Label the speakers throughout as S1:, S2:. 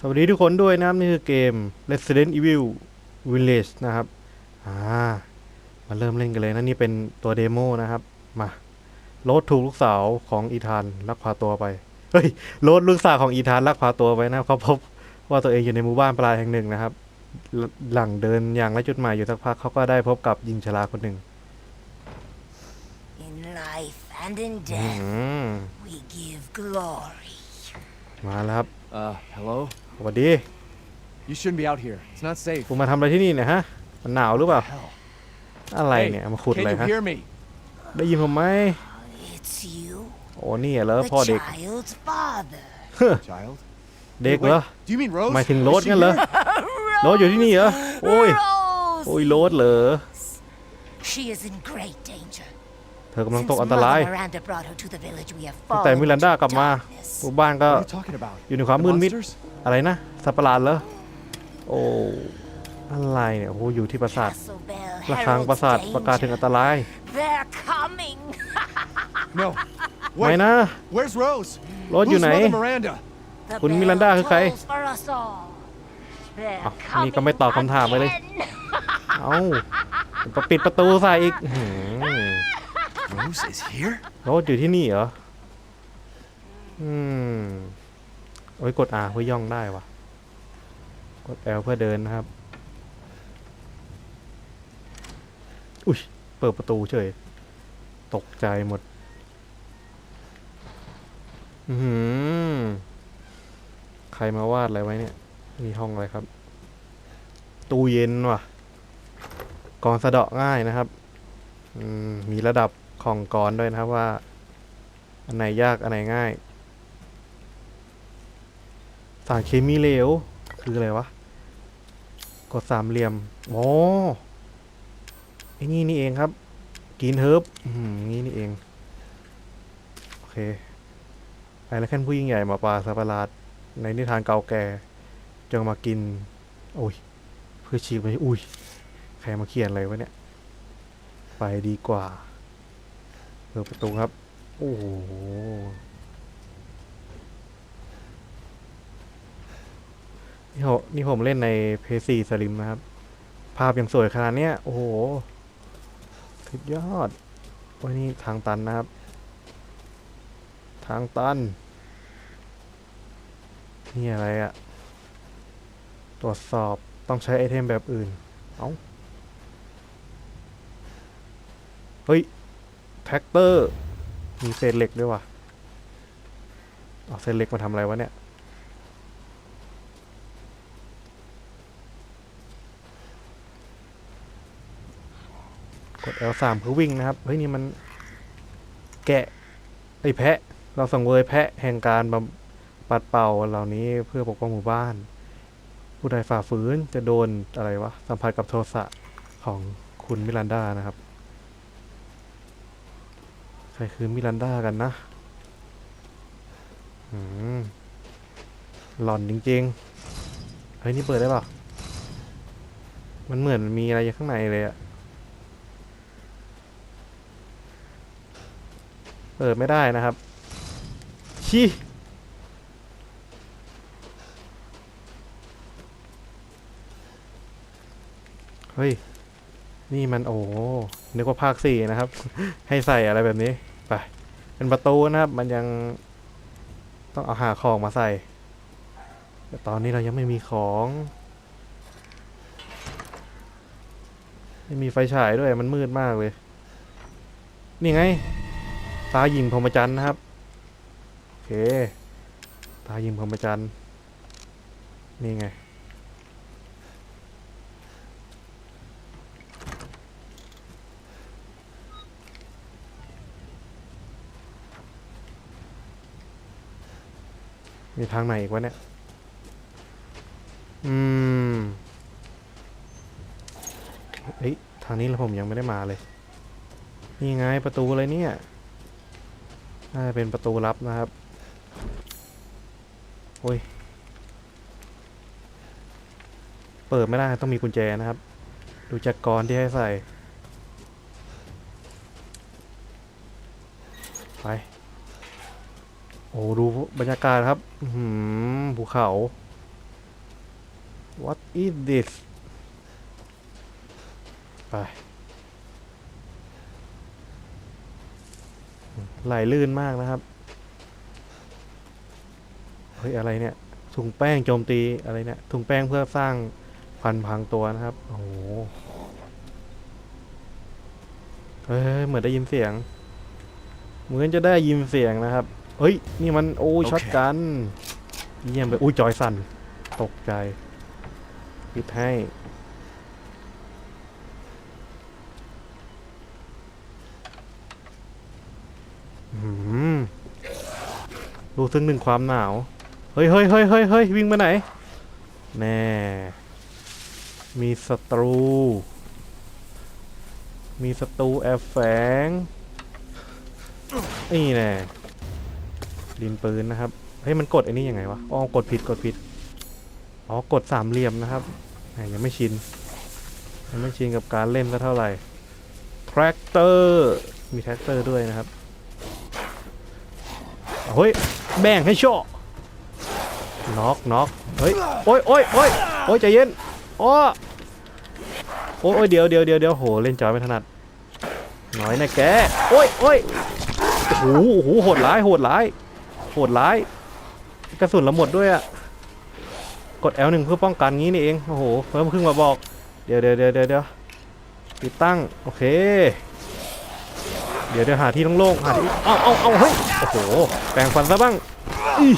S1: สวัสดีทุกคนด้วยนะครับ นี่คือเกม Resident Evil Village นะครับ อ่า มาเริ่มเล่นกันเลยนะ นี่เป็นตัวเดโมนะครับ มาโรดถูกลูกสาวของอีธานลักพาตัวไป เฮ้ยโรดลูกสาวของอีธานลักพาตัวไปนะครับเขาพบว่าตัวเองอยู่ในหมู่บ้านปลายแห่งหนึ่งนะครับหลหลังเดินอย่างไรจุดหมายอยู่สักพักเขาก็ได้พบกับหญิงชราคนหนึ่ง
S2: In life and in
S1: อื
S2: death,
S1: ม
S2: we give glory.
S1: มาแล้วครับ
S3: Uh, hello?
S1: สวัสดี
S3: You shouldn't be out here. It's not safe.
S1: คุณมาทำอะไรที่นี่เนี่ยฮะ มันหนาวหรือเปล่า
S3: Hell.
S1: อะไร
S3: Hey,
S1: เนี่ยเอามาขุดอะไร
S3: Can you
S1: ฮะ
S3: hear me?
S1: ได้ยินผมไหม
S2: It's you,
S1: โอ้นี่เหรอ
S2: the
S1: พ่อเด็ก
S2: child's father.
S3: Child?
S1: เด็ก
S3: Wait,
S1: เหรอ
S3: Do you mean Rose?
S1: หมายถึง
S3: Is
S1: โรส
S3: she
S1: งั้นเหรอ
S3: here?
S1: โรสอยู่ที่นี่เหรอ โอ้ย
S2: Rose!
S1: โอ้ยโรสเหรอ
S2: She is in great danger.
S1: เธอกำลัง
S2: Since
S1: ตกอันตราย
S2: Mother Miranda brought her to the village, we have
S1: ตั้งแต่
S2: fallen
S1: มิรันดากลับ
S2: into
S1: มาห
S2: darkness.
S1: มู่บ้านก็
S3: What are you talking about?
S1: อยู่ในความ
S3: The
S1: มืดมิด
S3: monsters?
S1: อะไรนะสัตว์ประหลาดเหรอโอ้อะไรเนี่ยโอ้โหอยู่ที่ปราสาท
S2: Castle Bell
S1: ระฆัง
S2: heralds
S1: ปราสาทประกาศถึง
S2: danger.
S1: อันตราย
S2: They're coming.
S3: No.
S1: ไม่
S3: Wait,
S1: นะ
S3: where's Rose?
S1: โรสอยู่
S3: Who's
S1: ไหน
S3: Mother Miranda?
S2: The
S1: Kun
S2: bell
S1: Miranda คือใคร
S2: tolls for us all. They're
S1: อ้าวนี่ก็ไม่
S2: coming
S1: ตอบคำถามไปเลย
S2: again.
S1: เอ้าก็ปิดประตูใส่อีกอื้อหือ
S3: Rose is here?
S1: โรสอยู่ที่นี่เหรอ อืมโอ้ยกด R เพื่อย่องได้วะกด L เพื่อเดินนะครับ อุ้ย เปิดประตูเฉย ตกใจหมด อือหือใครมาวาดอะไรไว้เนี่ย มีห้องอะไรครับ ตู้เย็นว่ะกอนสะเดาะง่ายนะครับ อืม มีระดับ ของกรด้วยนะครับว่า อันไหนยาก อันไหนง่าย สารเคมีเหลว คืออะไรวะ กดสามเหลี่ยมโอ้ไอ้นี่นี่เองครับกินเฮิร์บอืมนี่นี่เอง โอเคไอ้แล้วแค่นผู้ยิ่งใหญ่มาป่าสัปหลาด ในนิทานเก่าแก่จงมากิน โอ้ยเพื่อชีพไปอุ้ย ใครมาเขียนอะไรวะเนี่ย ไปดีกว่า เปิดประตูครับ โอ้โหนี่ผมนี่ผมเล่นในเพย์ซีสลิมนะครับ ภาพยังสวยขนาดเนี้ย โอ้โห สุดยอดโอ้ยนี่ทางตันนะครับ ทางตัน นี่อะไรอะ ตรวจสอบต้องใช้ไอเทมแบบอื่น เอา้า เฮ้ย แท็กเตอร์ มีเศษเหล็กด้วยว่ะเอาเศษเหล็กมาทำอะไรวะเนี่ย กด L3 เพื่อวิ่งนะครับ เฮ้ย นี่มันแกะ ไอ้แพะ เราสังเวยแพะแห่งการบำปัดเป่าเหล่านี้เพื่อปกป้องหมู่บ้าน ผู้ใดฝ่าฝืนจะโดนอะไรวะ สัมผัสกับโทสะของคุณมิรันดานะครับ ครคือมิรันดากันนะหล่อนจริงๆ เฮ้ย นี่เปิดได้ป่ะ มันเหมือนมีอะไรอยู่ข้างในเลยอะเปิดไม่ได้นะครับ ชี้เฮ้ย นี่มันโอ้นึกว่าภาคสี่นะครับ ให้ใส่อะไรแบบนี้ ไป เป็นประตูนะครับ มันยังต้องเอาหาของมาใส่ แต่ตอนนี้เรายังไม่มีของ ไม่มีไฟฉายด้วย มันมืดมากเลย นี่ไง ตายิงพรหมจันทร์นะครับ โอเค ตายิงพรหมจันทร์นี่ไง มีทางไหนอีกวะเนี่ย อืมเฮ้ยทางนี้แล้วผมยังไม่ได้มาเลย นี่ไงประตูอะไรเนี่ยน่าจะเป็นประตูลับนะครับ โอ้ย เปิดไม่ได้ต้องมีกุญแจนะครับ ดูจากกรที่ให้ใส่ ไป โอ้ดูบรรยากาศครับหือภูเขา what is this ไปไหลลื่นมากนะครับ เฮ้ย อะไรเนี่ยถุงแป้งโจมตีอะไรเนี่ยถุงแป้งเพื่อสร้างพันธุ์พรางตัวนะครับ โอ้โหเฮ้ยเหมือนได้ยินเสียง เหมือนจะได้ยินเสียงนะครับ เฮ้ย นี่มันโอ้ย
S3: โอเค
S1: ช็อตกัน เยี่ยมไปอุ้ยจอยสั่นตกใจปิดให้อืมรู้ซึ่งหนึ่งความหนาว เฮ้ยเฮ้ยเฮ้ยเฮ้ยเฮ้ยวิ่งไปไหน แน่ มีศัตรู มีศัตรูแอบแฝง นี่แน่ ดินปืนนะครับ เฮ้ยมันกดไอ้นี่ยังไงวะ อ๋อกดผิดกดผิด อ๋อกดสามเหลี่ยมนะครับยังไม่ชิน ยังไม่ชินกับการเล่นก็เท่าไหร่แทรกเตอร์ มีแทรกเตอร์ด้วยนะครับเฮ้ยแบ่งให้โชว์น็อกน็อกเฮ้ย โอ้ยโอ้ยโอ้ยโอ้ยใจเย็นโอ้โอ้ยโอ้ยเดี๋ยวเดี๋ยวเดี๋ยวเดี๋ยวโห เล่นจอยไม่ถนัดน่อยนะแก โอ้ยโอ้ยโอ้โหโหหดร้าย โหดร้าย หดร้าย กระสุนเราหมดด้วยอะกด L1 เพื่อป้องกันงี้นี่เอง โอ้โห เพิ่มขึ้นมาบอกเดี๋ยวเดี๋ยวเดี๋ยวเดี๋ยวเดี๋ยวติดตั้ง โอเค เดี๋ยวเดี๋ยวหาที่โล่งๆหาที่เอาเอาเอาเฮ้ย โอ้โห แปลงฟันซะบ้างอี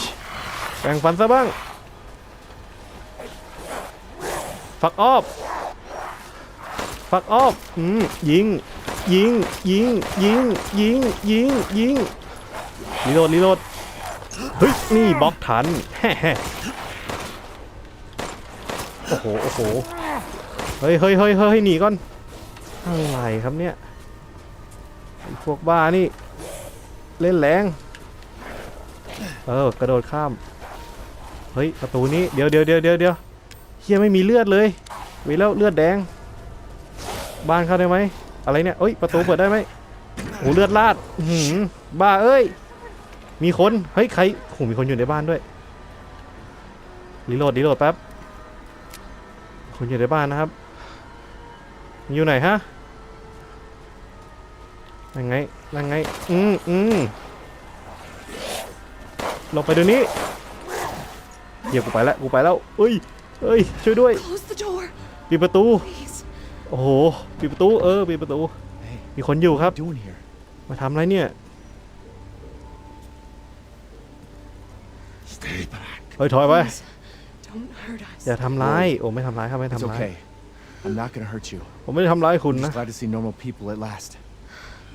S1: แปลงฟันซะบ้าง ฟักออฟ ฟักออฟ อืม ยิง ยิง ยิง ยิง ยิง ยิง ยิง รีโหลด รีโหลด เฮ้ย นี่บล็อกทันแฮ่โอ้โห โอ้โห เฮ้ยเฮ้ยเฮ้ยเฮ้ยหนีก่อน อะไรครับเนี่ย พวกบ้านี่ เล่นแรง เออ กระโดดข้าม เฮ้ย ประตูนี้ เดี๋ยวเดี๋ยวเดี๋ยวเดี๋ยวเดี๋ยวเฮียไม่มีเลือดเลยมีแล้วเลือดแดง บ้านเข้าได้ไหม อะไรเนี่ยเอ้ย ประตูเปิดได้ไหมโอ้เลือดลาด หือบ้าเอ้ย มีคนเฮ้ยใครโหมีคนอยู่ในบ้านด้วยรีโหลดรีโหลดแป๊บคนอยู่ในบ้านนะครับ อยู่ไหนฮะยังไงยังไงอืมอืมลงไปเดี๋ยวนี้เดี๋ยวกูไปแล้วกูไปแล้วเอ้ยเอ้ยช่วยด้วย
S4: Close the door,
S1: ปิดประตู
S4: please.
S1: โอ้โหปิดประตูเออปิดประตู
S3: Hey,
S1: มีคนอยู่ครับ
S3: what are you doing here?
S1: มาทำอะไรเนี่ย เฮ้ยถอยไป
S4: Please, don't hurt us.
S1: อย่าทำร้าย โอ้ไม่ทำร้ายครับไม่
S3: It's
S1: ทำร้าย
S3: okay. I'm not gonna hurt you.
S1: ผมไม่ได้ทำร้ายคุณ
S3: I'm
S1: นะ
S3: just glad to see normal people at last.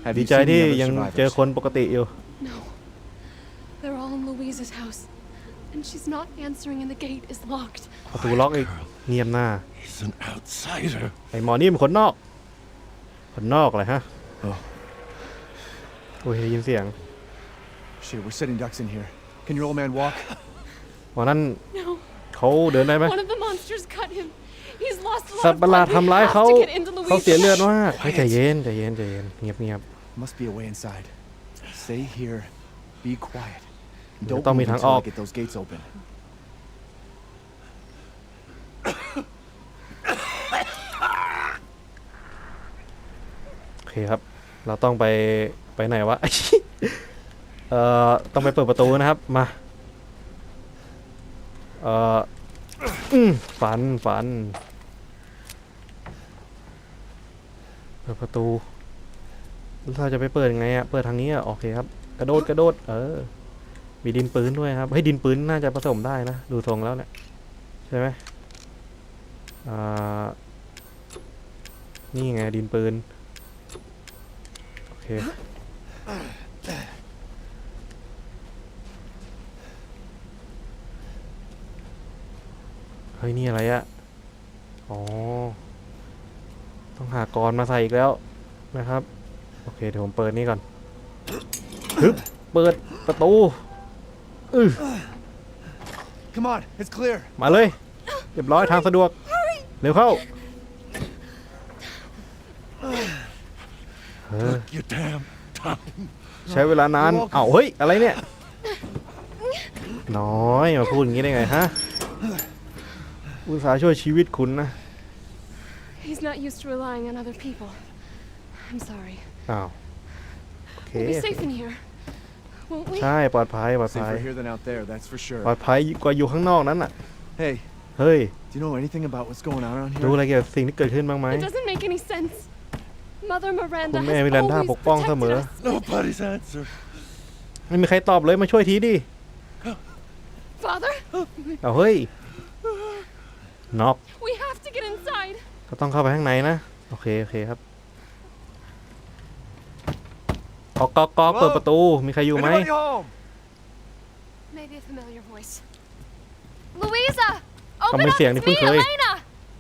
S3: Have
S1: ดี
S3: you
S1: ใจ
S3: seen
S1: ที่
S3: the other
S1: ยังเจอ
S3: survivors?
S1: คนปกติอยู่
S4: No. They're all in Louise's house. And she's not answering and the gate is locked.
S1: ประตูล็อกอีกเงียบหน้า
S5: He's an outsider.
S1: ไอ้หมอนี่เป็นคนนอก คนนอกเลยฮะ
S3: Oh.
S1: โอ้ยได้ยินเสียง
S3: Shit, we're sitting ducks in here. Can your old man walk?
S1: หมอนั่น
S4: No.
S1: เขาเดินได้ไหม
S4: One of the monsters cut him. He's lost a
S1: สั
S4: lot
S1: ต
S4: of
S1: ว์ประหลาด
S4: blood.
S1: ทำร้าย
S4: We
S1: เขา
S4: have to get into
S1: เขาเสีย
S4: Louise's
S1: เลือด
S4: house.
S1: มากเฮ้ยใจเย็นใจเย็นใจเย็นเงียบเงียบ
S3: Must be a way inside. Stay here. Be quiet. And
S1: เดี๋ยว
S3: Don't
S1: ต้องมี
S3: move
S1: ทาง
S3: until
S1: อ
S3: I
S1: อก
S3: get those gates open.
S1: โอเคครับ เราต้องไปไปไหนวะ เอ่อต้องไปเปิดประตูนะครับมาเอ่อฝันฝันเปิดประตูเราจะไปเปิดยังไงอะเปิดทางนี้อะโอเคครับ กระโดดกระโดด เออ มีดินปืนด้วยครับเฮ้ยดินปืนน่าจะผสมได้นะดูทรงแล้วเนี่ยใช่ไหมอ่านี่ไงดินปืน โอเค ฮ้ย นี่อะไรอะอ๋อ ต้องหากรมาใส่อีกแล้วนะครับ โอเค เดี๋ยวผมเปิดนี่ก่อนฮึบเปิดประตูอือ
S3: Come on, it's clear.
S1: มาเลย เรียบร้อยทางสะดวก เร็วเข้า เออ
S5: You damn time.
S1: ใช้เวลานาน เอ้าเฮ้ย อะไรเนี่ย น้อย มาพูดอย่างนี้ได้ไงฮะ อุตส่าห์ช่วยชีวิตคุณนะ
S4: He's not used to relying on other people. I'm sorry.
S1: อ้าวโอเค
S4: We'll be safe in here, won't we?
S1: ใช่ปลอดภัยปลอดภัย
S3: Safer here than out there, that's for
S1: ปลอ
S3: sure.
S1: ดภัยกว่าอยู่ข้างนอกนั้นอะ
S3: Hey,
S1: เฮ้ย
S3: do you know anything about what's going on around
S1: รู้
S3: here?
S1: อะไรเกี่ยวกับสิ่งที่เกิดขึ้นบ้างไหม
S4: It doesn't make any sense. Mother Miranda
S1: คุณ
S4: has
S1: แม่มิรันดา
S4: always
S1: ปกป้องเสม
S4: protected
S1: อ
S4: us.
S5: Nobody's answer.
S1: ไม่มีใครตอบเลยมาช่วยทีดิ
S4: Father,
S1: เอาเฮ้ย น็อก
S4: we have to get inside.
S1: ก็ต้องเข้าไปข้างในนะ โอเค โอเคครับก๊อกก๊อกก๊อกเปิดประตู มีใครอยู่ไหม
S3: Anybody home?
S4: Maybe a familiar voice. Louisa!
S1: ก็
S4: Open
S1: เป็น
S4: up!
S1: เสียง
S4: It's
S1: ที่เพิ่ง
S4: me,
S1: เคย
S4: Elena!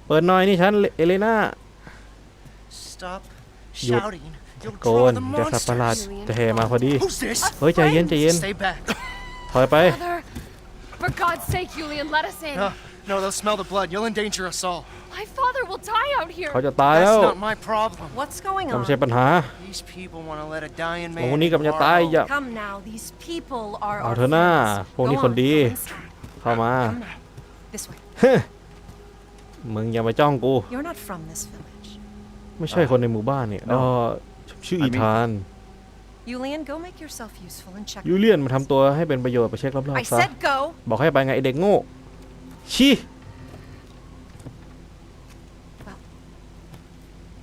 S1: เปิดหน่อยนี่ฉัน เอเลน่า
S6: Stop
S1: You're
S6: shouting. You'll
S1: โก
S6: draw
S1: น
S6: the
S1: เดี๋ยวสัตว์ประหลาด
S6: monsters.
S1: จะแห่มาพอดี
S6: Who's this?
S1: เฮ้ย ใจเย็นใจเย็น
S6: Stay back.
S1: ถอยไป
S4: Father, for God's sake, Julian, let us in.
S6: No, no, they'll smell the blood. You'll endanger us all.
S4: My father will die out here.
S1: เขาจะตายแล้ว
S6: That's not my problem.
S2: What's going
S1: ก็ไม่ใช่
S2: on?
S1: ปัญหา
S6: These people want to let a dying
S1: โอ้
S6: man
S1: นี่กำลัง
S6: into
S1: จะ
S6: our
S1: ตาย
S6: home.
S1: อย่า
S2: Come now, these people are
S1: เอา
S2: our
S1: เถอะหน้า
S2: friends.
S1: พวกนี้
S2: Go
S1: คน
S2: on,
S1: ดี
S2: go inside.
S1: เข้ามา
S2: Come now. This way.
S1: มึงอย่ามาจ้องกู
S2: You're not from this village.
S1: ไม่ใช่คนในหมู่บ้านนี่
S3: No
S1: อ๋อชื่ออีธาน
S2: Yulian, go make yourself useful and check.
S1: ยูเลียนมาทำตัวให้เป็นประโยชน์ไปเช็ครอบ
S2: I
S1: ๆซะ
S2: said go.
S1: บอกให้ไปไงไอเด็กโง่ ชี้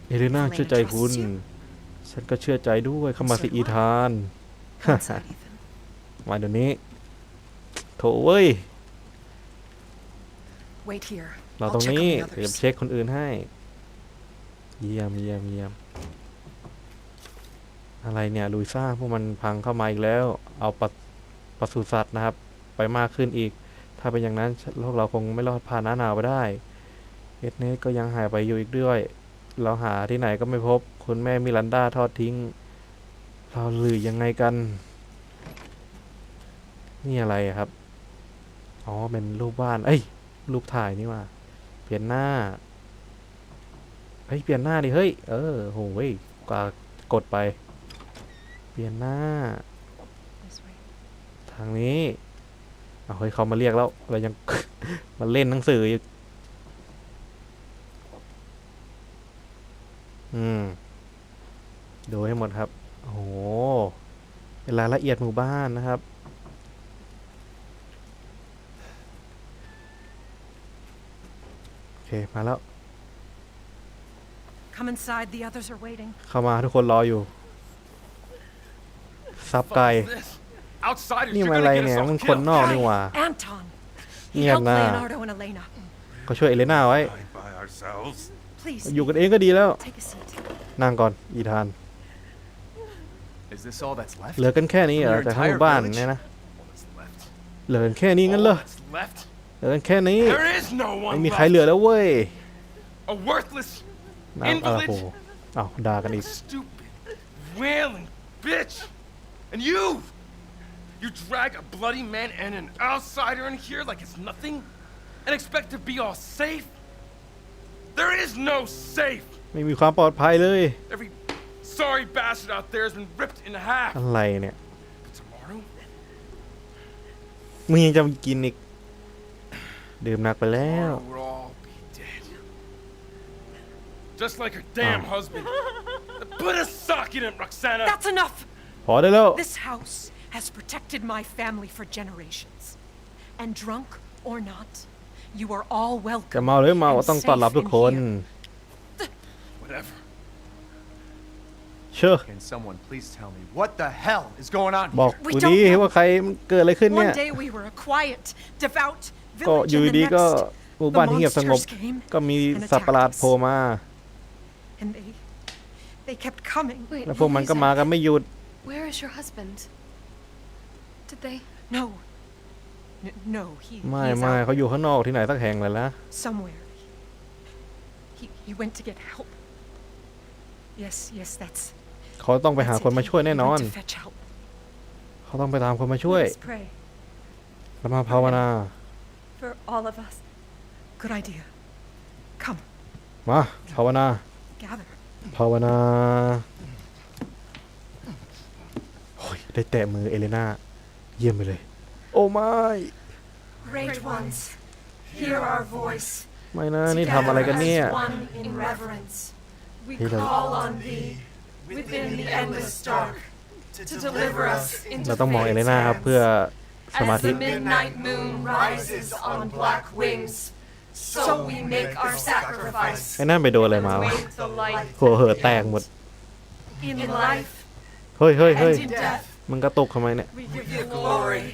S1: เอเลน่า
S2: Elena
S1: เชื่อใจคุณ
S2: trusts you
S1: ฉันก็เชื่อใจด้วยเข้ามาสิ
S2: So do
S1: อี
S2: I.
S1: ธาน
S2: Come inside, Ethan.
S1: มาเดี๋ยวนี้ โถเว้ย
S2: Wait here.
S1: เรา
S2: I'll
S1: ตรง
S2: check
S1: นี้
S2: on the
S1: เดี๋ยว
S2: others.
S1: เช็คคนอื่นให้ เยี่ยมเยี่ยมเยี่ยมอะไรเนี่ยลุยซ่าพวกมันพังเข้ามาอีกแล้ว เอาปศปศุสัตว์นะครับ ไปมากขึ้นอีก ถ้าเป็นอย่างนั้นพวกเราคงไม่รอดผ่านหน้าหนาวไปได้ เอสเนสก็ยังหายไปอยู่อีกด้วย เราหาที่ไหนก็ไม่พบ คุณแม่มิรันดาทอดทิ้ง เราหรือยังไงกัน นี่อะไรอะครับ อ๋อ เป็นรูปบ้าน เอ้ย รูปถ่ายนี่หว่า เปลี่ยนหน้า เฮ้ย เปลี่ยนหน้าดิ เฮ้ย เออโหเว้ยกว่ากดไป เปลี่ยนหน้า
S2: This way.
S1: ทางนี้ เอาเฮ้ยเขามาเรียกแล้วเรายัง มาเล่นหนังสืออยู่อืม ดูให้หมดครับ โอ้โหเป็นรายละเอียดหมู่บ้านนะครับ โอเค มาแล้ว
S2: Come inside. The others are waiting.
S1: เข้ามาทุกคนรออยู่ ซับไก่
S5: Outsiders,
S1: นี่
S5: you're
S1: มัน
S5: gonna
S1: อะไร
S5: get
S1: เนี่ย
S5: us all
S1: มันคน
S5: killed.
S1: นอกนี่หว่า
S2: Anton. He
S1: เงียบ
S2: helped
S1: หน้า
S2: Leonardo and Elena.
S1: ก็ช่วยเอเลน่าไว้
S5: Fine by ourselves.
S2: Please,
S1: อยู่กันเองก็ดีแล้ว
S2: take a seat.
S1: นั่งก่อน อีธาน
S3: Is this all that's left?
S1: เหลือกันแค่นี้เหรอ
S3: Your
S1: จากทั้งห
S3: entire
S1: มู่บ้าน
S3: village?
S1: เนี่ยนะ
S5: All that's left.
S1: เหลือกันแค่นี้งั้นเหรอ
S5: All that's left.
S1: เหลือกันแค่นี้
S5: There is no
S1: ไม่
S5: one
S1: มีใคร
S5: left.
S1: เหลือแล้วเว้ย
S5: A worthless,
S1: น้ำอะไรโหอ้าวด่ากันอีก
S5: stupid, wailing bitch. And you, you drag a bloody man and an outsider in here like it's nothing, and expect to be all safe. There is no safe.
S1: ไม่มีความปลอดภัยเลย
S5: Every sorry bastard out there has been ripped in half.
S1: อะไรเนี่ย
S5: But tomorrow,
S1: มึงยังจะมากินอีก ดื่มหนักไปแล้ว
S5: tomorrow we'll all be dead. Just like her damn
S1: Oh.
S5: husband. Put a sock in him, Roxana.
S2: That's enough.
S1: พอได้แล้ว
S2: This house has protected my family for generations. And drunk or not, you are all
S1: จะ
S2: welcome.
S1: เมาหรือเมาก็ต้องต้อนรับทุกคน
S5: Whatever.
S1: เชื่อ
S3: Can someone please tell me what the hell is going on
S1: บอก
S3: here?
S2: We
S1: กู
S2: don't
S1: ดี
S2: know.
S1: ว่าใครมันเกิดอะไรขึ้นเนี่ย
S2: One day we were a quiet, devout
S1: ก็
S2: village,
S1: อยู่
S2: and the
S1: ดีๆก็
S2: next,
S1: หมู่บ้านที่เงียบสงบ
S2: monsters came
S1: ก็มีสัตว์ประหลาดโผล่มา
S2: and they, they kept coming.
S4: Wait,
S1: แล้วพวกมันก็มา
S4: Louisa,
S1: กันไม่หยุด
S4: where is your husband? Did they?
S2: No, N- no, he,
S1: ไม่
S2: he is
S1: ไม่
S2: out
S1: เขาอยู่ข้างนอกที่ไหนสักแห่งเลยนะ
S2: somewhere. He, he went to get help. Yes, yes, that's.
S1: เขาต้องไปหา
S2: that's
S1: คน
S2: it.
S1: มา
S2: He-
S1: ช่วยแน่
S2: he
S1: นอน
S2: went to fetch help.
S1: เขาต้องไปตามคนมาช่วย
S2: Let us pray
S1: แล้วมาภาวนา
S2: for all of us. Good idea. Come,
S1: มาภาวนา
S2: gather.
S1: ภาวนาโอ้ยได้แตะมือเอเลนา เยี่ยมไปเลย โอ้ไม่
S2: Great ones, hear our voice.
S1: ไม่นะนี่ทำอะไรกันเนี่ย
S2: Together as one in reverence, we
S1: Hey, look.
S2: call on thee within the endless dark to deliver us into
S1: เราต้องมองเอเล
S2: fate's
S1: นาครับ
S2: hands.
S1: เพื่อสมา
S2: As
S1: ธิ
S2: the midnight moon rises on black wings, so we make our sacrifice.
S1: ไอ้นั่นไปโดนอะไรมาวะ
S2: Wake the light
S1: หัวเหอะแตกหมด
S2: in life
S1: เฮ้ยเฮ้ยเฮ้ย
S2: and in death.
S1: มึงกระตกทำไมเนี่ย
S2: We give you glory,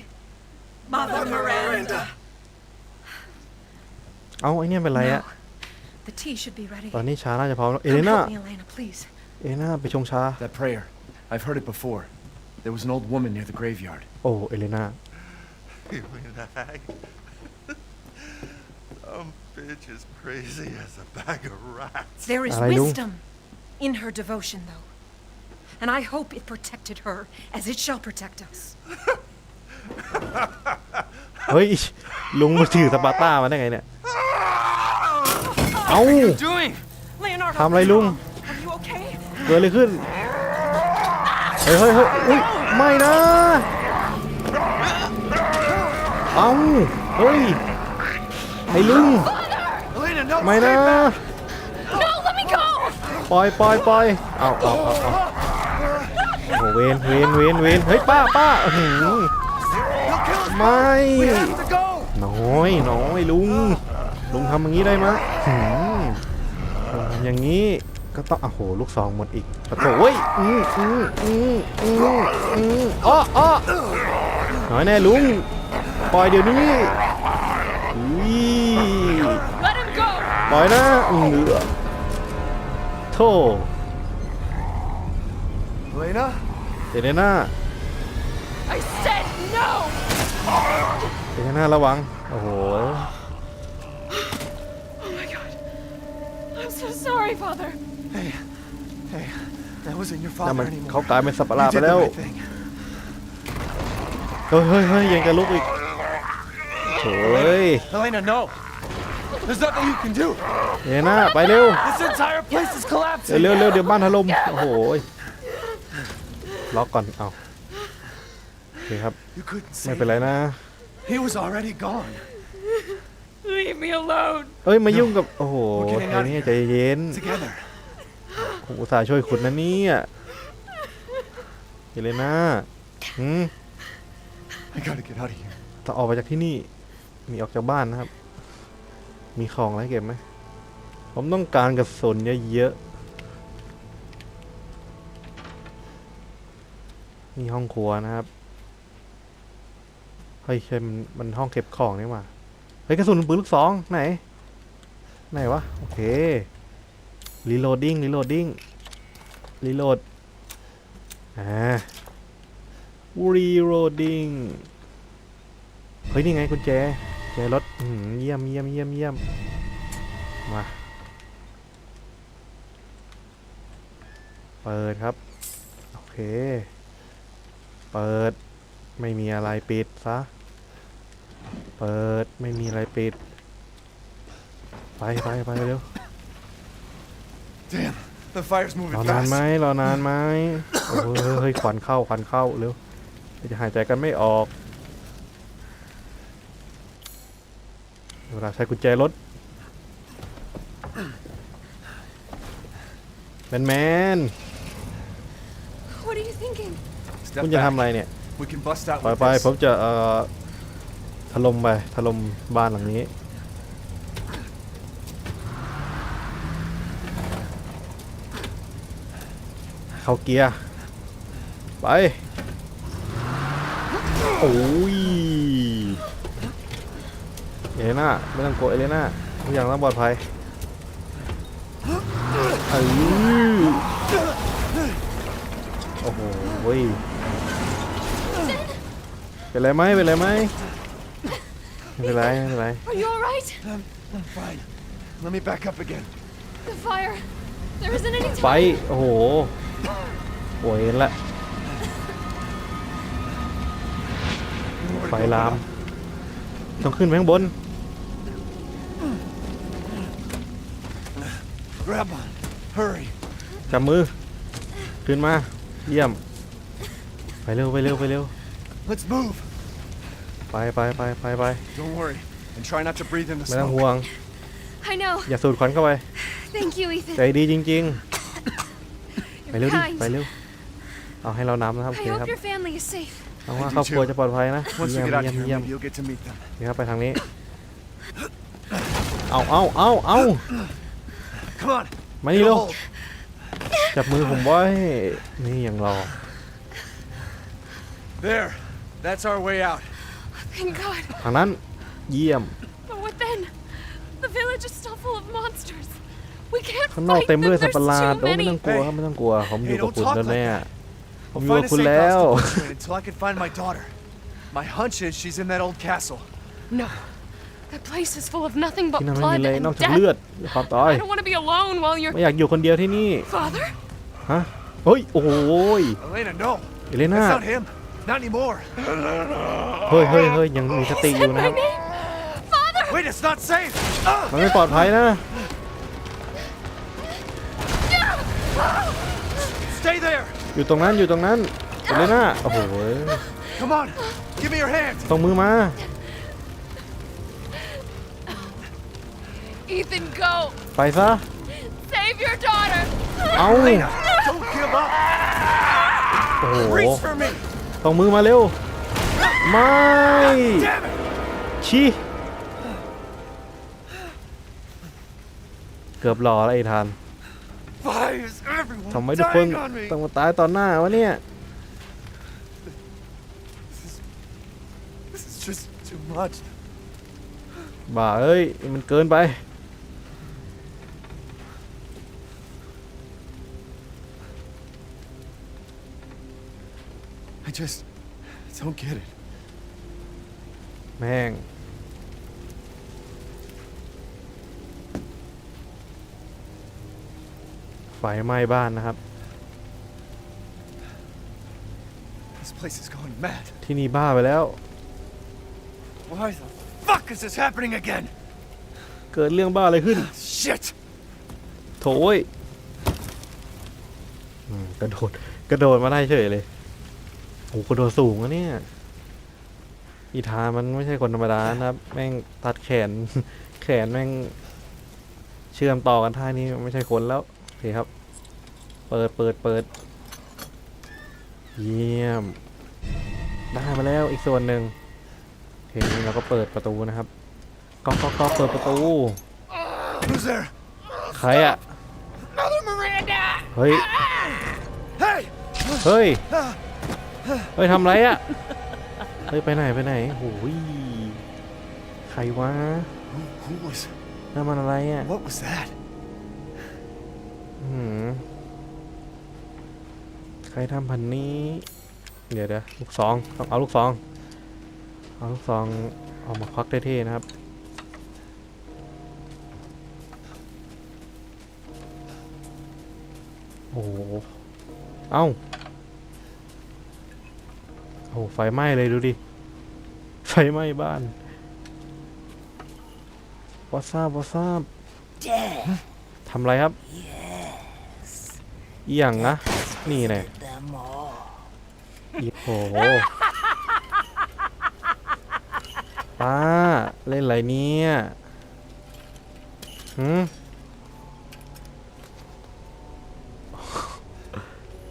S2: Mother Miranda.
S1: เอาไอ้เนี่ยเป็นไรอะ
S2: The tea should be ready.
S1: ตอนนี้ชาน่าจะพร้อมแล้ว เอ
S2: Come
S1: เลนา
S2: help me, Elena, please.
S1: เอเลนาไปชงชา
S3: That prayer. I've heard it before. There was an old woman near the graveyard.
S1: โอ้เอเลนา
S7: Some bitch is crazy as a bag of rats.
S2: There is
S1: Alay, Lung.
S2: wisdom in her devotion, though. And I hope it protected her as it shall protect us.
S1: เฮ้ยลุงมาถือสปาร์ต้ามาได้ไงเนี่ย เอ้า
S5: Doing?
S2: Leonardo,
S1: ทำอะไรลุง
S2: are you okay?
S1: เกิดอะไรขึ้น เฮ้ยเฮ้ยเฮ้ยอุ้ยไม่นะ เอ้า เฮ้ย ไอ้ลุง
S3: Elena, no!
S1: ไม่นะ
S4: No, let me go!
S1: ปล่อยปล่อยปล่อยเอาเอาเอาเอา โอ้โหเวนเวนเวนเวนเฮ้ยป้าป้าอื้อหือไม่
S3: We have to go!
S1: น้อยน้อยลุง ลุงทำอย่างนี้ได้ไหมยหืมลุงทำอย่างนี้ก็ต้องโอ้โหลูกซองหมดอีกปะโถเว้ยอืมอืมอืมอืมอืมอ้ออ้อน้อยแน่ลุงปล่อยเดี๋ยวนี้อุ้ย
S4: Let him go!
S1: ปล่อยนะเออโธ่
S3: Elena?
S1: เจเนน่า
S4: I said no!
S1: เจเนน่าระวัง โอ้โห
S4: Oh my god. I'm so sorry, Father.
S3: Hey, hey, that wasn't your
S1: นั่น
S3: father
S1: มัน
S3: anymore.
S1: เขากลายเป็นสัตว์ประหลาด
S3: You
S1: ไป
S3: did
S1: แล้
S3: the
S1: ว
S3: right thing.
S1: เฮ้ยเฮ้ยเฮ้ยยังจะลุกอีกโถ่ย
S3: Elena, no! There's nothing you can do!
S1: เจเนน่าไปเร็ว
S3: This entire place is collapsing!
S1: เร็วเร็วเดี๋ยวบ้านถล่มโอ้โหย ล็อกก่อน เอาโอเคครับ
S3: You couldn't
S1: ไม่
S3: save
S1: เป็นไร
S3: him.
S1: นะ
S3: He was already gone.
S4: Leave me alone.
S1: เอ้ย มายุ่งกับ โอ้โห
S3: โอเค
S1: ไอ้นี่ใจเย็น
S3: Together.
S1: ผมอุตส่าห์ช่วยคุณนะเนี่ยเฮเลน่าหืม
S3: I gotta get out of here.
S1: ต้องออกไปจากที่นี่มีออกจากบ้านนะครับ มีของอะไรให้เก็บไหม ผมต้องการกระสุนเยอะ นี่ห้องครัวนะครับ เฮ้ยใช่มันมันห้องเก็บของนี่หว่าเฮ้ยกระสุนปืนลูกซองไหน ไหนวะ โอเค รีโหลดดิ้งรีโหลดดิ้งรีโหลด อ่า รีโหลดดิ้งเฮ้ย นี่ไงกุญแจแจรถเยี่ยมเยี่ยมเยี่ยมเยี่ยมมา เปิดครับ โอเค เปิด ไม่มีอะไรปิดซะ เปิด ไม่มีอะไรปิด ไปไปไปเร็ว
S3: Damn, the fire's
S1: ร
S3: moving
S1: อนานไหม
S3: fast.
S1: รอนานไหมโอ้โหเฮ้ยเฮ้ยควันเข้าควันเข้าเร็วเดี๋ยวจะหายใจกันไม่ออก เวลาใช้กุญแจรถแมนแมน
S4: What are you thinking?
S1: คุ
S3: Step
S1: ณจะทำ
S3: back.
S1: อะไรเนี่ย
S3: We can bust out
S1: ปล่อย
S3: with
S1: ไป
S3: this.
S1: ผมจะเอ่อถล่มไปถล่มบ้านหลังนี้ เข้าเกียร์ ไป โอ้ยเอเลน่าไม่ต้องกลัวเอเลน่าทุกอย่างต้องปลอดภัยเออโอ้โห เว้ยเป็นไรไหมเป็นไรไหมไม่เป็นไรไม่เป็นไร
S4: Are you alright?
S3: I'm, I'm fine. Let me back up again.
S4: The fire. There isn't any
S1: ไฟ
S4: time.
S1: โอ้โหโวยเห็นละ
S3: Nowhere to
S1: ไฟ
S3: go
S1: ลาม
S3: now.
S1: ต้องขึ้นไปข้างบน
S3: Grab on. Hurry.
S1: จับมือ ขึ้นมา เยี่ยม ไปเร็ว ไปเร็ว ไปเร็ว
S3: Let's move.
S1: ไปไปไปไปไป
S3: Don't worry. And try not to breathe in the
S1: ไม่ต้อง
S3: smoke.
S1: ห่วง
S4: I I know.
S1: อย่าสูดควันเข้าไป
S4: Thank you, Ethan.
S1: ใจดีจริง ๆ ไปเร็ว
S4: You're
S1: ดิ
S4: kind.
S1: ไปเร็ว เอาให้เรานำนะครับโอ
S4: I
S1: เค
S4: hope
S1: ครับ
S4: your family is safe.
S1: หวังว่าครอบครัวจะปลอดภัยนะ
S3: Once
S1: เยี่
S3: we
S1: ยม
S3: get out
S1: เยี่ยม
S3: here,
S1: เยี่ยม
S3: maybe you'll get to meet them.
S1: นี่ครับไปทางนี้ เอาเอาเอาเอา
S3: Come on.
S1: มานี่
S3: get a
S1: เร็ว
S3: hold.
S1: จับมือผมไว้ นี่ยังรอ
S3: There. That's our way out.
S4: Thank God.
S1: ทางนั้นเยี่ยม
S4: But what then? The village is still full of monsters. We can't
S1: ข้างนอก
S4: fight
S1: เต็ม
S4: them.
S1: ด้วยสัต
S4: There's
S1: ว์ประหลาด
S4: too
S1: โอ้ไม่
S4: many.
S1: ต้องกลัวครับไม่ต้องกลัว ผมอยู่
S3: Hey,
S1: กับ
S3: don't
S1: คุณ
S3: talk
S1: แล้ว
S3: like
S1: แน่
S3: that.
S1: ผม
S3: We'll
S1: อยู่กับ
S3: find a
S1: คุณ
S3: safe
S1: แล้ว
S3: house to put you in until I can find my daughter. My hunch is she's in that old castle.
S4: No. That place is full of nothing but
S1: ที่นั่นไม่มี
S4: blood
S1: เลย
S4: and
S1: นอกจาก
S4: death.
S1: เลือดความตาย
S4: I don't want to be alone while you're...
S1: ไม่อยากอยู่คนเดียวที่นี่
S4: Father?
S1: ฮะเฮ้ยโอ้ย
S3: Elena, no.
S1: เอเลน่า
S3: That's not him. Not anymore.
S1: เฮ้ยเฮ้ยเฮ้ยยังมีสติ
S4: He
S1: อยู่
S4: said
S1: นะค
S4: my
S1: รับ
S4: name. Father!
S3: Wait, it's not safe. Ah!
S1: มันไม่ปลอดภัยนะ
S3: Stay there.
S1: อยู่ตรงนั้น อยู่ตรงนั้น เอเลน่า โอ้โห
S3: Come on. Give me your hand.
S1: ส่งมือมา
S4: Ethan, go!
S1: ไปซะ
S4: Save your daughter!
S1: เอา
S3: Elena, don't give up.
S1: โอ้โห
S3: Reach for me.
S1: ส่งมือมาเร็ว ไม่
S3: Damn it.
S1: ชี้เกือบหล่อแล้วไอ้ทาน
S3: Why is everyone
S1: ทำไมทุกคน
S3: dying on me?
S1: ต้องมาตายต่อหน้าวะเนี่ย
S3: This is just too much.
S1: บ้าเอ้ย มันเกินไป
S3: just don't get it.
S1: แม่ง ไฟไหม้บ้านนะครับ
S3: This place is going mad.
S1: ที่นี่บ้าไปแล้ว
S3: Why the fuck is this happening again?
S1: เกิดเรื่องบ้าอะไรขึ้น
S3: Shit.
S1: โถยอืมกระโดด กระโดดมาได้เฉยเลย โอ้กระโดดสูงอะเนี่ย อีธามันไม่ใช่คนธรรมดานะครับ แม่งตัดแขน แขนแม่ง เชื่อมต่อกันท่านี้ไม่ใช่คนแล้วโอเคครับ เปิดเปิดเปิด เยี่ยม ได้มาแล้วอีกส่วนหนึ่งโอเคนี้เราก็เปิดประตูนะครับก๊อกก๊อกก๊อกเปิดประตู
S3: Who's there?
S1: ใครอะ
S6: Mother Miranda!
S1: เฮ้ย
S3: Hey!
S1: เฮ้ย เฮ้ยทำไรอะเฮ้ยไปไหนไปไหนโอ้ยใครวะ
S3: Who, who was?
S1: นั่นมันอะไรอะ
S3: What was that?
S1: อื้อหือใครทำพันนี้ เดี๋ยวเดี๋ยวลูกซองต้องเอาลูกซองเอาลูกซองเอามาควักเท่ๆนะครับ โอ้โหเอ้าโอ้โหไฟไหม้เลยดูดิ ไฟไหม้บ้านวอทราบวอทราบทำไรครับอหย่างนะ นี่แน่อีโหป้า เล่นอะไรเนี่ยหืม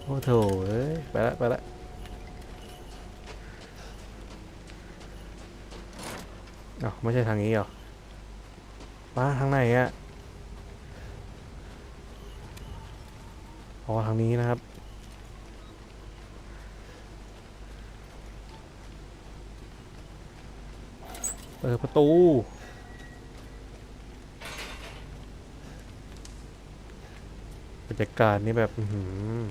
S1: โอ้โถเอ้ย ไปละ ไปละ อ้าวไม่ใช่ทางนี้เหรอป้าทางไหนอะอ๋อทางนี้นะครับเปิดประตู บรรยากาศนี่แบบ อือ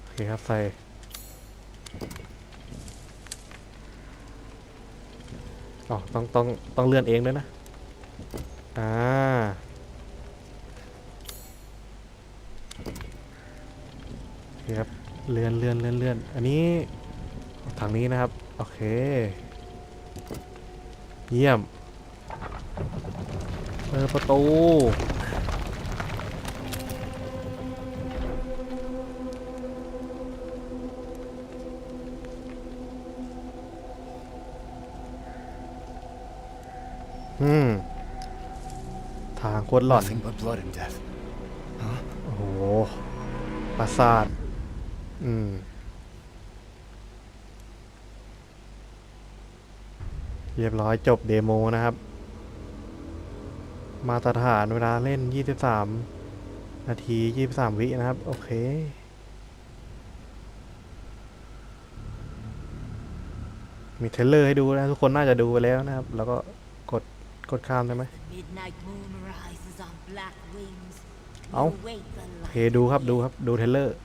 S1: โอเคครับใส่ อ๋อต้องต้องต้องเลื่อนเองด้วยนะ อ่าเคครับ เลื่อนเลื่อนเลื่อนเลื่อน อันนี้ทางนี้นะครับ โอเค เยี่ยม เปิดประตู ตรหลอน
S3: Nothing but blood and death.
S1: โอ้โหปราสาท อืม เรียบร้อยจบเดโมนะครับ มาตรฐานเวลาเล่น 23 นาที 23 วินะครับ โอเค มีเทรลเลอร์ให้ดูนะ ทุกคนน่าจะดูไปแล้วนะครับ แล้วก็ กดกดข้ามได้ไหม
S8: Midnight moon rises on black wings.
S1: Ấu.
S8: You wait the
S1: โอเค
S8: light
S1: ดูครับดูครับดูเทรลเลอร์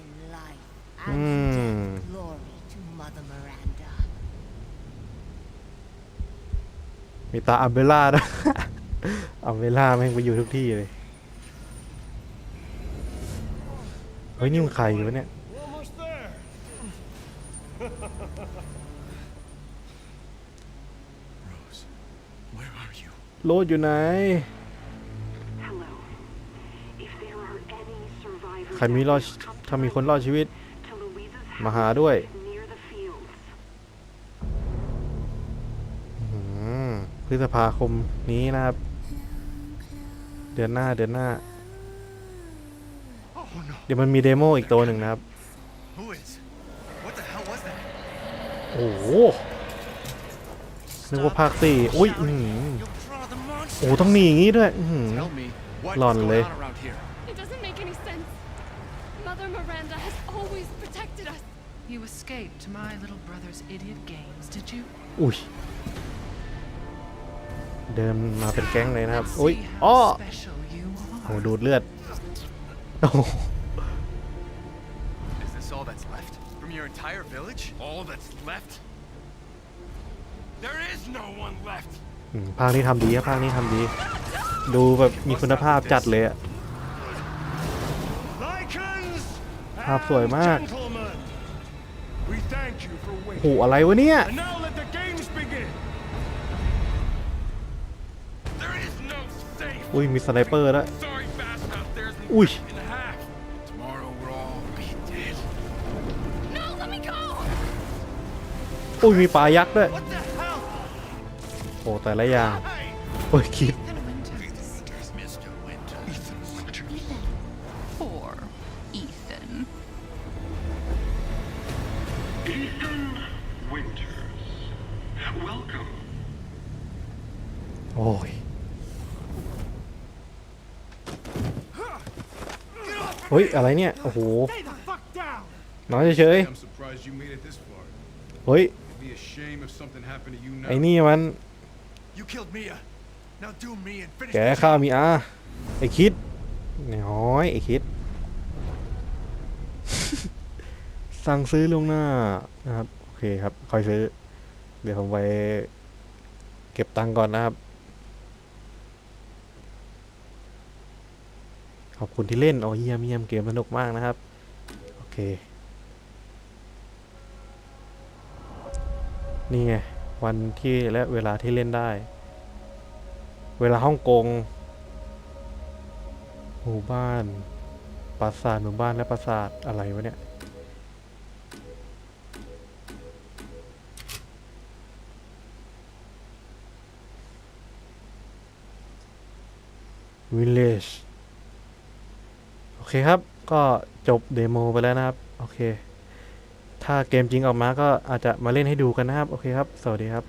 S8: in life and
S1: Hmm.
S8: death. Glory to Mother Miranda.
S1: มีตาอัมเบล่าด้วยอัมเบล่าแม่งไปอยู่ทุกที่เลย เฮ้ยนี่มันใครวะเนี่ย
S3: Rose, where are you?
S1: โลดอยู่ไหน
S9: Hello. If there are any survivors
S1: ใครมีรอดถ้ามีคนรอดชีวิต
S9: to Louisa's
S1: มาหา
S9: house
S1: ด้วย
S9: near the fields.
S1: อืมพฤษภาคมนี้นะครับ เดือนหน้าเดือนหน้า
S7: Oh no.
S1: เดี๋ยวมันมีเดโมอีกตัวหนึ่งนะครับ
S7: Who is? What the hell was that?
S1: โอ้โหนึกว่าภาคสี่อุ้ยอื้อ โอ้ต้องมีอย่างงี้ด้วยอื้อหือ
S3: Tell me what's
S1: Lon
S3: going
S1: lê.
S3: on around here.
S4: It doesn't make any sense. Mother Miranda has always protected us.
S2: You escaped my little brother's idiot games, did you?
S1: อุ้ยเดินมาเป็นแก๊งเลยนะครับ
S2: Let's
S1: อุ้ย
S2: see
S1: อ้อ
S2: how special you
S1: โอ้
S2: are.
S1: ดูดเลือดโอ้โห
S3: Is this all that's left from your entire village?
S5: All that's left? There is no one left.
S1: ภาคนี้ทำดีครับภาคนี้ทำดี ดูแบบมีคุณภาพจัดเลยภาพสวยมากโหอะไรวะเนี่ยอุ้ยมีสไนเปอร์
S5: แล้
S4: วอุ้ย
S1: อุ้ยมีปลายักษ์ด้วย อ้แต่ละอย่าง
S6: Hey!
S1: โอ้ยคิด
S2: Ethan Winters.
S7: Mr. Winter. Ethan Winter.
S2: Poor Ethan.
S9: Ethan Winters. Welcome.
S1: โอ้ยเฮ้ย อะไรเนี่ย โอ้โห
S6: Stay the fuck down!
S1: น้อยเฉย
S10: I'm surprised you made it this far.
S1: ๆเฮ้ย
S10: It'd be a shame if something happened to you now.
S1: ไอ้นี่มัน แก
S3: this
S1: ข้า
S3: job.
S1: มีอาไอ้คิดน้อยไอ้คิด สั่งซื้อลวงหน้านะครับ โอเคครับคอยซื้อ เดี๋ยวผมไปเก็บตังค์ก่อนนะครับ ขอบคุณที่เล่นโอ้เยี่ยมเยี่ยมเกมสนุกมากนะครับ โอเค นี่ไง วันที่และเวลาที่เล่นได้ เวลาฮ่องกง หมู่บ้าน ปราสาทหมู่บ้านและปราสาทอะไรวะเนี่ย Village โอเคครับ ก็จบเดโมไปแล้วนะครับ โอเค ถ้าเกมจริงออกมาก็อาจจะมาเล่นให้ดูกันนะครับ โอเคครับ สวัสดีครับ